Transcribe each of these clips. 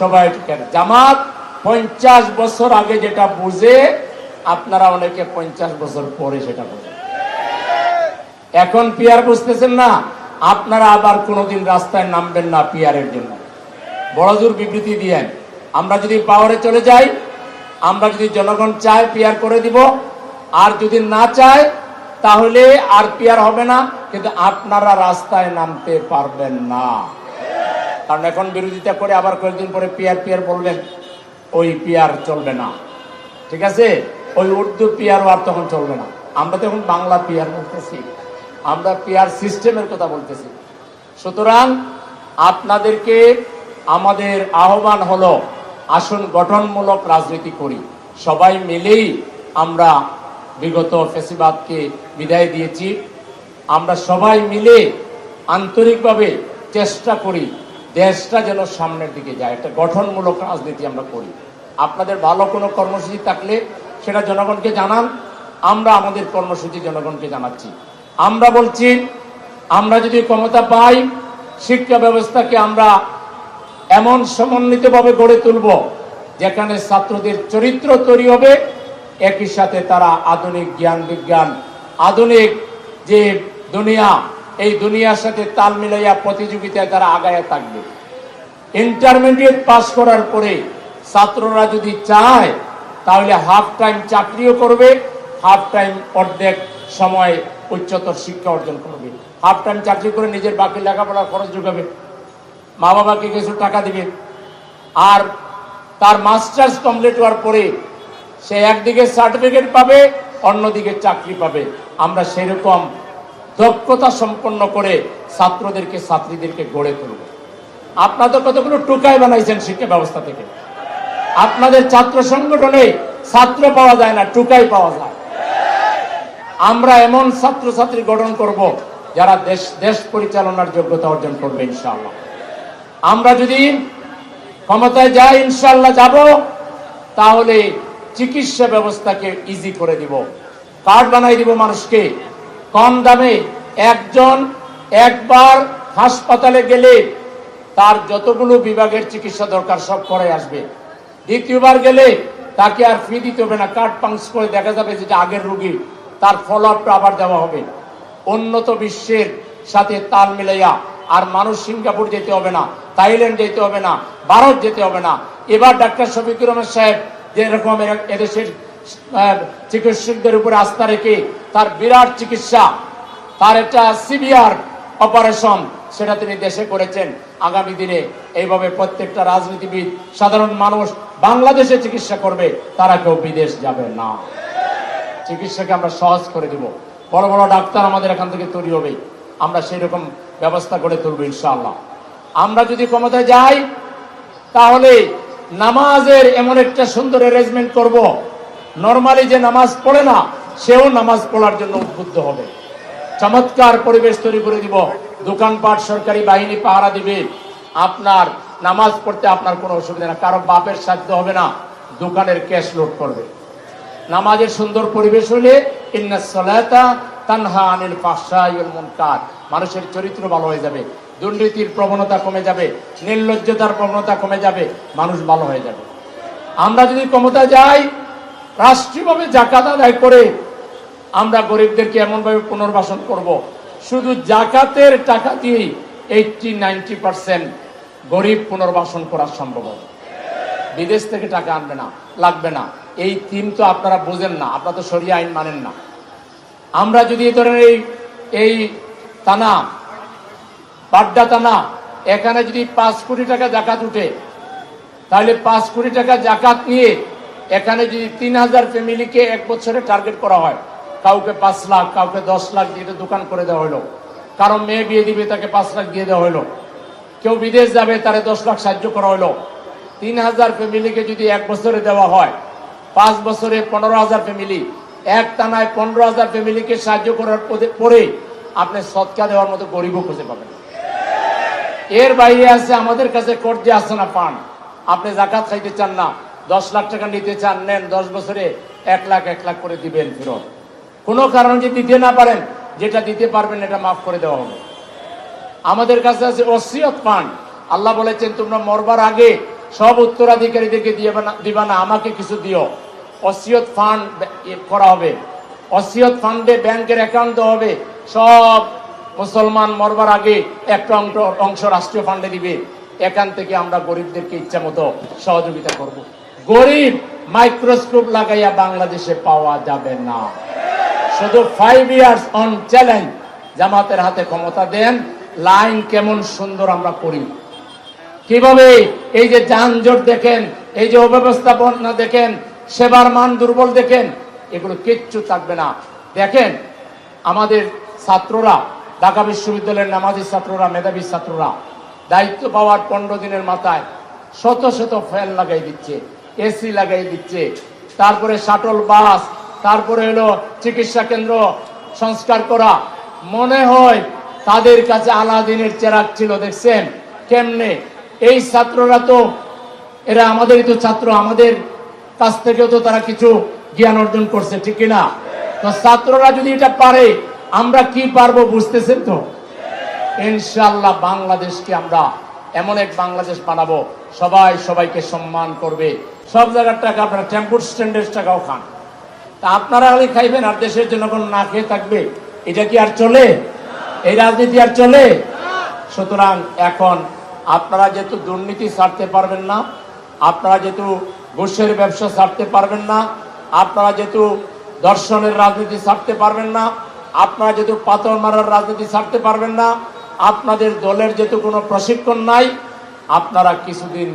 সবাই জামাত পঞ্চাশ বছর আগে যেটা বুঝে, আপনারা অনেকে পঞ্চাশ বছর পরে সেটা বুঝে এখন পিয়ার বুঝতেছেন না? আপনারা আবার কোনোদিন রাস্তায় নামবেন না পিয়ারের জন্য। বড়জোর বিবৃতি দিয়েন আমরা যদি পাওয়ারে চলে যাই, আমরা যদি জনগণ চায় পিয়ার করে দিব, আর যদি না চায়, তাহলে আর পিয়ার হবে না, কিন্তু আপনারা রাস্তায় নামতে পারবেন না। কারণ এখন বিরোধিতা করে আবার কয়েকদিন পরে পিয়ার পিয়ার বললেন ওই পিয়ার চলবে না। ঠিক আছে? ওই উর্দু পিয়ারও আর তখন চলবে না। আমরা তখন বাংলা পিয়ার বলতেছি। আমরা পিয়ার সিস্টেমের কথা বলতেছি। সুতরাং আপনাদেরকে আমাদের আহ্বান হলো, আসুন গঠনমূলক রাজনীতি করি। সবাই মিলেই আমরা বিগত ফেসিবাদকে বিদায় দিয়েছি। আমরা সবাই মিলে আন্তরিকভাবে চেষ্টা করি দেশটা যেন সামনের দিকে যায়। একটা গঠনমূলক রাজনীতি আমরা করি। আপনাদের ভালো কোনো কর্মসূচি থাকলে সেটা জনগণকে জানান। আমরা আমাদের কর্মসূচি জনগণকে জানাচ্ছি। আমরা বলছি, আমরা যদি ক্ষমতা পাই, শিক্ষা ব্যবস্থাকে আমরা এমন সমন্বিতভাবে গড়ে তুলব, যেখানে ছাত্রদের চরিত্র তৈরি হবে, একই সাথে তারা আধুনিক জ্ঞান বিজ্ঞান, আধুনিক যে দুনিয়া এই দুনিয়ার সাথে তাল মিলাইয়া প্রতিযোগিতায় তারা আগায় থাকবে। ইন্টারমিডিয়েট পাস করার পরে ছাত্ররা যদি চায়, তাহলে হাফ টাইম চাকরিও করবে হাফ টাইম অর্ধেক সময় উচ্চতর শিক্ষা অর্জন করবে। হাফ টাইম চাকরি করে নিজের বাকি লেখাপড়ার খরচ যোগাবে, মা বাবাকে কিছু টাকা দিবে। আর তার মাস্টার্স কমপ্লিট হওয়ার পরে সে একদিকে সার্টিফিকেট পাবে, অন্যদিকে চাকরি পাবে। আমরা সেরকম দক্ষতা সম্পন্ন করে ছাত্রদেরকে, ছাত্রীদেরকে গড়ে তুলব। আপনাদের কতগুলো টুকাই বানাইছেন শিক্ষা ব্যবস্থা থেকে? আপনাদের ছাত্র সংগঠনে ছাত্র পাওয়া যায় না, টুকাই পাওয়া যায়। আমরা এমন ছাত্র ছাত্রী গঠন করব যারা দেশ দেশ পরিচালনার যোগ্যতা অর্জন করবে, ইনশাআল্লাহ। আমরা যদি ক্ষমতায় যাই, ইনশাআল্লাহ যাব, তাহলে চিকিৎসা ব্যবস্থাকে ইজি করে দিব। কার্ড বানাই দিব মানুষকে কম দামে একজন একবার হাসপাতালে গেলে তার যতগুলো বিভাগের চিকিৎসা দরকার সব করে আসবে। দ্বিতীয়বার গেলে তাকে আর ফি দিতে হবে না কার্ড পাংস করে দেখা যাবে যেটা আগের রোগী, তার ফলো আপটা আবার দেওয়া হবে। উন্নত বিশ্বের সাথে তাল মিলাইয়া আর মানুষ সিঙ্গাপুর যেতে হবে না, থাইল্যান্ড যেতে হবে না, ভারত যেতে হবে না। এবার ডাক্তার শফিকুর রহমান সাহেব যেরকম এদেশের চিকিৎসকদের উপরে আস্থা রেখে তার বিরাট চিকিৎসা, তার একটা সিভিয়ার অপারেশন সেটা তিনি দেশে করেছেন। আগামী দিনে এইভাবে প্রত্যেকটা রাজনীতিবিদ, সাধারণ মানুষ বাংলাদেশে চিকিৎসা করবে, তারা কেউ বিদেশ যাবে না। চিকিৎসাকে আমরা সহজ করে দিব। বড় বড় ডাক্তার আমাদের এখান থেকে তৈরি হবে। আমরা সেই রকম ব্যবস্থা করে তুলব ইনশাআল্লাহ। আমরা যদি ক্ষমতায় যাই, তাহলে নামাজের এমন একটা সুন্দর অ্যারেঞ্জমেন্ট করব নর্মালি যে নামাজ পড়ে না, সেও নামাজ পড়ার জন্য উদ্বুদ্ধ হবে। চমৎকার পরিবেশ তৈরি করে দিব। দোকানপাট, সরকারি বাহিনী পাহারা দিবে। আপনার নামাজ পড়তে আপনার কোনো অসুবিধা না কারও বাপের সাধ্য হবে না, দোকানের ক্যাশ লোড করবে। নামাজের সুন্দর পরিবেশ হলে ইন্না সলাতা তানহা আনিল ফাহশাই ওয়াল মুনকার। মানুষের চরিত্র ভালো হয়ে যাবে। দুর্নীতির প্রবণতা কমে যাবে। নির্লজ্জতার প্রবণতা কমে যাবে। মানুষ ভালো হয়ে যাবে। আমরা যদি ক্ষমতা যাই রাষ্ট্রীয়ভাবে জাকাত আদায় করে আমরা গরিবদেরকে এমনভাবে পুনর্বাসন করব। শুধু জাকাতের টাকা দিয়েই এইটটি নাইনটি পার্সেন্ট গরিব পুনর্বাসন করা সম্ভব বিদেশ থেকে টাকা আনবে না, লাগবে না। এই থিম তো আপনারা বোঝেন না, আপনারা তো সরিয়ে আইন মানেন না। আমরা যদি এই ধরনের এই এই থানা পাড্ডা থানা, এখানে যদি পাঁচ কোটি টাকা জাকাত উঠে, তাহলে পাঁচ কোটি টাকা জাকাত নিয়ে এখানে যদি তিন হাজার ফ্যামিলিকে এক বছরে টার্গেট করা হয়, কাউকে পাঁচ লাখ, কাউকে দশ লাখ দিয়ে দোকান করে দেওয়া হলো। কারও মেয়ে বিয়ে দিবে, তাকে পাঁচ লাখ দিয়ে দেওয়া হলো। কেউ বিদেশ যাবে, তারে দশ লাখ সাহায্য করা হলো। তিন হাজার ফ্যামিলিকে যদি এক বছরে দেওয়া হয়, পাঁচ বছরে পনেরো হাজার ফ্যামিলি, এক টানায় পনেরো হাজার ফ্যামিলিকে সাহায্য করার পরে আপনি সৎকা দেওয়ার মতো গরিবও খুঁজে পাবেন। এর বাইরে আছে, আমাদের কাছে কর্জে আসছে না পান। আপনি জাকাত খাইতে চান না দশ লাখ টাকা নিতে চান, নেন, দশ বছরে এক লাখ এক লাখ করে দিবেন ফেরত। কোনো কারণ যদি দিতে না পারেন, যেটা দিতে পারবেন, এটা মাফ করে দেওয়া হবে। আমাদের কাছে আছে ওসিয়ত ফান্ড। আল্লাহ বলেছেন, তোমরা মরবার আগে সব উত্তরাধিকারীদেরকে দিবা না, আমাকে কিছু দিও। অসিয়ত ফান্ড করা হবে। অসিয়ত ফান্ডে ব্যাংকের অ্যাকাউন্ট দেওয়া হবে। সব মুসলমান মরবার আগে একটা অংশ রাষ্ট্রীয় ফান্ডে দিবে। এখান থেকে আমরা গরিবদেরকে ইচ্ছা মতো সহযোগিতা করব। গরিব মাইক্রোস্কোপ লাগাইয়া বাংলাদেশে পাওয়া যাবে না। শুধু ফাইভ ইয়ার্স অন চ্যালেঞ্জ জামাতের হাতে ক্ষমতা দেন লাইন কেমন সুন্দর আমরা করি। কীভাবে এই যে যানজট দেখেন, এই যে অব্যবস্থাপনা দেখেন, সেবার মান দুর্বল দেখেন, এগুলো কিচ্ছু থাকবে না। দেখেন, আমাদের ছাত্ররা, ঢাকা বিশ্ববিদ্যালয়ের নামাজি ছাত্ররা, মেধাবী ছাত্ররা, দায়িত্ব পাওয়ার পনেরো দিনের মাথায় শত শত ফ্যান লাগাই দিচ্ছে। এসি লাগাই দিচ্ছে। তারপরে শাটল বাস, তারপরে হলো চিকিৎসা কেন্দ্র সংস্কার করা। মনে হয় তাদের কাছে আলাদিনের চেরাক ছিল, দেখছেন? কেমনে? এই ছাত্ররা তো, এরা আমাদেরই তো ছাত্র, আমাদের কাছ থেকেও তো তারা কিছু জ্ঞান অর্জন করছে, ঠিক কিনা? তো ছাত্ররা যদি এটা পারে, আমরা কি পারব বুঝতেছেন তো? ইনশাল্লাহ বাংলাদেশকে আমরা এমন এক বাংলাদেশ বানাবো, সবাই সবাইকে সম্মান করবে। সব জায়গার টাকা আপনারা টেম্পুর স্ট্যান্ডের টাকাও খান। তা আপনারা খালি খাইবেন আর দেশের জনগণ না খেয়ে থাকবে। এটা কি আর চলে? এই রাজনীতি আর চলে? সুতরাং এখন আপনারা যেহেতু দুর্নীতি ছাড়তে পারবেন না, আপনারা যেহেতু ঘুষের ব্যবসা ছাড়তে পারবেন না, আপনারা যেহেতু দর্শনের রাজনীতি ছাড়তে পারবেন না, আপনারা যেহেতু পাথর মারার রাজনীতি ছাড়তে পারবেন না, আপনাদের দলের যেহেতু কোনো প্রশিক্ষণ নাই, আপনারা কিছুদিন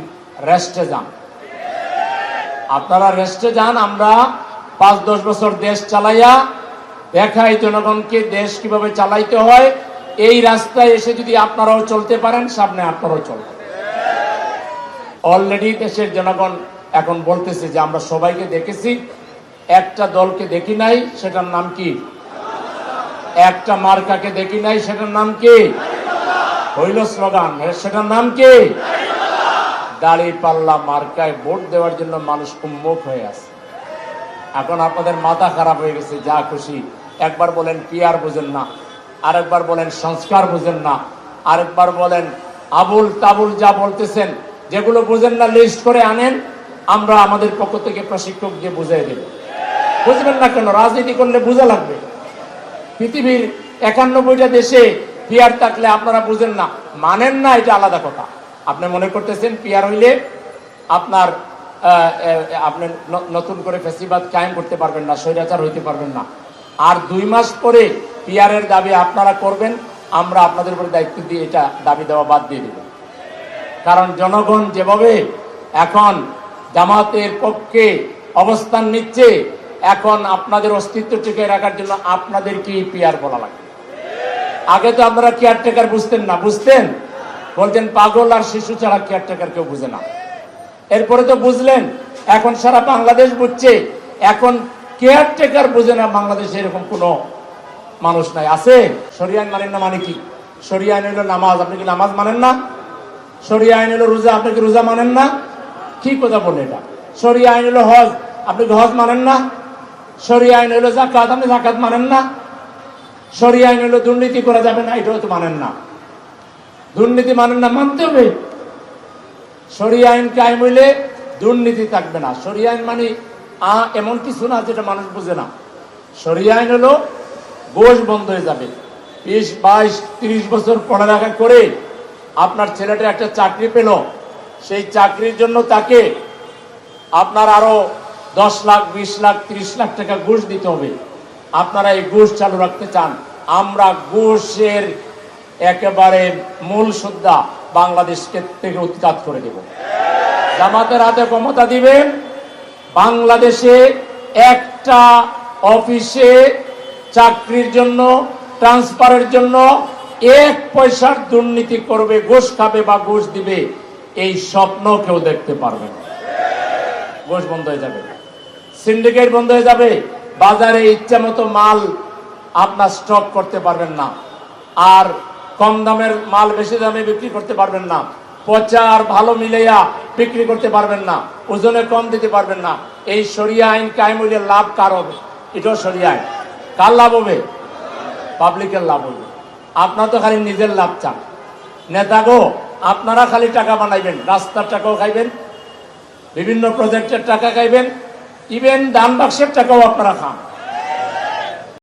রেস্টে যান। আপনারা রেস্টে যান, আমরা পাঁচ দশ বছর দেশ চালাইয়া দেখাই জনগণকে দেশ কীভাবে চালাইতে হয়। এই রাস্তায় এসে যদি আপনারাও চলতে পারেন, সামনে আপনারাও চলবেন। অলরেডি দেশের জনগণ এখন বলতেছে যে আমরা সবাইকে দেখেছি, একটা দলকে দেখি নাই, সেটার নাম কি? একটা মার্কাকে দেখি নাই, সেটার নাম কি? হইল স্লোগান, সেটার নাম কি? দাড়ি পাল্লা মার্কায় ভোট দেওয়ার জন্য মানুষ উন্মুখ হয়ে আছে। এখন আপনাদের মাথা খারাপ হয়ে গেছে, যা খুশি। একবার বলেন, পিয়ার বুঝেন না। আরেকবার বলেন, সংস্কার বুঝেন না। আরেকবার বলেন, আবুল তাবুল যা বলতেছেন, যেগুলো বুঝেন না, লিস্ট করে আনেন। আমরা আমাদের পক্ষ থেকে প্রশিক্ষক দিয়ে বুঝাই দেব। বুঝবেন না কেন? রাজনীতি করলে বোঝা লাগবে। পৃথিবীর একানব্বইটা দেশে পিয়ার থাকলে আপনারা বুঝেন না। মানেন না, এটা আলাদা কথা। আপনি মনে করতেছেন পিয়ার হইলে আপনার আপনি নতুন করে ফেসিবাদ কায়েম করতে পারবেন না, স্বৈরাচার হইতে পারবেন না। আর দুই মাস পরে পিয়ারের দাবি আপনারা করবেন, আমরা আপনাদের উপরে দায়িত্ব দিয়ে এটা দাবি দেওয়া বাদ দিয়ে দেব। কারণ জনগণ যেভাবে এখন জামাতের পক্ষে অবস্থান নিচ্ছে, এখন আপনাদের অস্তিত্ব টিকে রাখার জন্য আপনাদের কি পিয়ার বলা লাগে। আগে তো আপনারা কেয়ারটেকার বুঝতেন না, বুঝতেন? বলতেন পাগল আর শিশু ছাড়া কেয়ারটেকার কেউ বুঝে না। এরপরে তো বুঝলেন, এখন সারা বাংলাদেশ বুঝছে, এখন কেয়ারটেকার বুঝে না বাংলাদেশে এরকম কোনো মানুষ নাই। আছে? সরিয়ান মানেন না মানে কি? সরিয়া আইন হলো নামাজ, আপনি কি নামাজ মানেন না? সরিয়া আইন হলো রোজা, আপনি কি রোজা মানেন না? কি কথা বলে এটা। সরিয়া আইন হলো হজ, আপনি কি হজ মানেন না? সরিয়া আইন হলো জাকাত আপনি জাকাত মানেন না? সরিয়া আইন হলো দুর্নীতি করা যাবে না, এটাও তো মানেন না। দুর্নীতি মানেন না, মানতে হবে। সরিয়া আইন কায়েম হইলে দুর্নীতি থাকবে না। সরিয়া আইন মানে আ, এমন কিছু না যেটা মানুষ বুঝে না। সরিয়া আইন হলো গোষ বন্ধ হয়ে যাবে। বিশ, বাইশ, তিরিশ বছর পড়ালেখা করে আপনার ছেলেটা একটা চাকরি পেল। সেই চাকরির জন্য তাকে আপনার আরও দশ লাখ, বিশ লাখ, তিরিশ লাখ টাকা ঘুষ দিতে হবে। আপনারা এই ঘুষ চালু রাখতে চান। আমরা ঘুষের একেবারে মূল সুদ্ধা বাংলাদেশকে থেকে উৎখাত করে দেব। জামাতের হাতে ক্ষমতা দিবেন বাংলাদেশে একটা অফিসে চাকরির জন্য, ট্রান্সফারের জন্য এক পয়সার দুর্নীতি করবে, ঘুষ খাবে বা ঘুষ দিবে, এই স্বপ্ন কেউ দেখতে পারবে না। ঘুষ বন্ধ হয়ে যাবে। সিন্ডিকেট বন্ধ হয়ে যাবে। বাজারে ইচ্ছা মতো মাল আপনার স্টক করতে পারবেন না। আর কম দামের মাল বেশি দামে বিক্রি করতে পারবেন না। পচা আর ভালো মিলাইয়া বিক্রি করতে পারবেন না। ওজনে কম দিতে পারবেন না। এই সরিয়া আইন কায়েম হইলে লাভ কার হবে? এটাও সরিয়া আইন। কার লাভ হবে? পাবলিকের লাভ হবে। আপনার তো খালি নিজের লাভ চান। নেতা গো, আপনারা খালি টাকা বানাইবেন, রাস্তার টাকাও খাইবেন, বিভিন্ন প্রজেক্টের টাকা খাইবেন ইভেন দান বাক্সের টাকাও আপনারা খান।